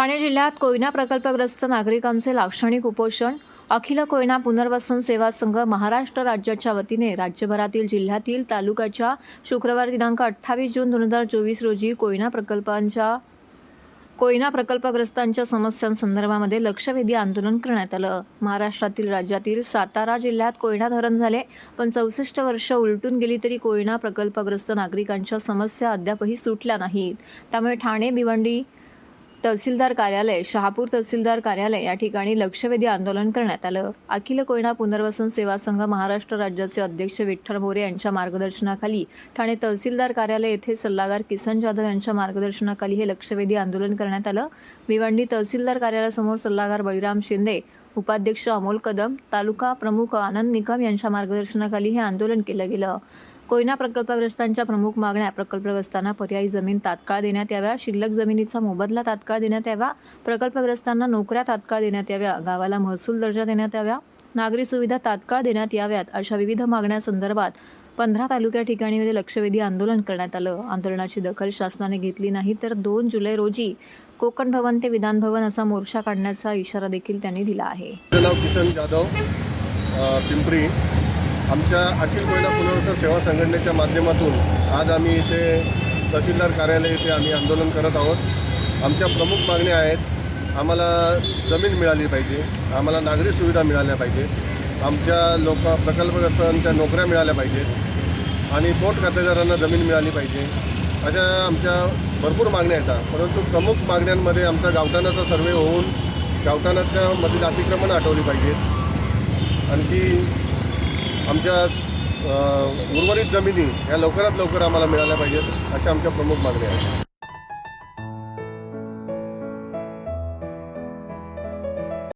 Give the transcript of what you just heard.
ठाणे जिल्ह्यात कोयना प्रकल्पग्रस्त नागरिकांचे लाक्षणिक उपोषण अखिल कोयना पुनर्वसन सेवा संघ महाराष्ट्र राज्याच्या वतीने राज्यभरातील जिल्ह्यातील तालुक्याच्या शुक्रवार दिनांक अठ्ठावीस जून दोन हजार चोवीस रोजी कोयना प्रकल्पांच्या कोयना प्रकल्पग्रस्तांच्या समस्यांसंदर्भामध्ये लक्षवेधी आंदोलन करण्यात आलं. महाराष्ट्रातील राज्यातील सातारा जिल्ह्यात कोयना धरण झाले पण चौसष्ट वर्ष उलटून गेली तरी कोयना प्रकल्पग्रस्त नागरिकांच्या समस्या अद्यापही सुटल्या नाहीत. त्यामुळे ठाणे भिवंडी तहसीलदार कार्यालय शहापूर तहसीलदार कार्यालय या ठिकाणी लक्षवेधी आंदोलन करण्यात आलं. अखिल कोयना पुनर्वसन सेवा संघ महाराष्ट्र राज्याचे अध्यक्ष विठ्ठल मोरे यांच्या मार्गदर्शनाखाली ठाणे तहसीलदार कार्यालय येथे सल्लागार किसन जाधव यांच्या मार्गदर्शनाखाली हे लक्षवेधी आंदोलन करण्यात आलं. भिवंडी तहसीलदार कार्यालयासमोर सल्लागार बळीराम शिंदे उपाध्यक्ष अमोल कदम तालुका प्रमुख आनंद निकम यांच्या मार्गदर्शनाखाली हे आंदोलन केलं गेलं. कोयना प्रकल्पग्रस्तांच्या प्रमुख मागण्या प्रकल्पग्रस्तांना पर्यायी जमीन तात्काळ देण्यात याव्या शिल्लक जमिनीचा मोबदला तात्काळ देण्यात यावा प्रकल्पग्रस्तांना नोकऱ्या तात्काळ देण्यात याव्या गावाला महसूल दर्जा देण्यात याव्या नागरी सुविधा तात्काळ देण्यात याव्यात अशा विविध मागण्यासंदर्भात पंधरा तालुक्या ठिकाणी लक्षवेधी आंदोलन करण्यात आलं. आंदोलनाची दखल शासनाने घेतली नाही तर दोन जुलै रोजी कोकण भवन ते विधान भवन असा मोर्चा काढण्याचा इशारा देखील त्यांनी दिला आहे. नाव किशन जाधव पिंपरी. आमच्या अखिल महिला पुनर्वसन सेवा संघटनेच्या माध्यमातून आज आम्ही इथे तहसीलदार कार्यालय येथे आम्ही आंदोलन करत आहोत. आमच्या प्रमुख मागण्या आहेत आम्हाला जमीन मिळाली पाहिजे आम्हाला नागरी सुविधा मिळाल्या पाहिजे आमच्या लोक प्रकल्पग्रस्तांच्या नोकऱ्या मिळाल्या पाहिजेत आणि पोट खातेदारांना जमीन मिळाली पाहिजे. अशा आमच्या भरपूर मागण्या आहेत. परंतु प्रमुख मागण्यांमध्ये आमचा गावठाणाचा सर्वे होऊन गावठाणाच्या मधील अतिक्रमण आठवली पाहिजेत. आणखी आमच्या उर्वरित जमिनी ह्या लवकरात लवकर आम्हाला मिळाल्या पाहिजेत अशा आमच्या प्रमुख मागण्या आहेत.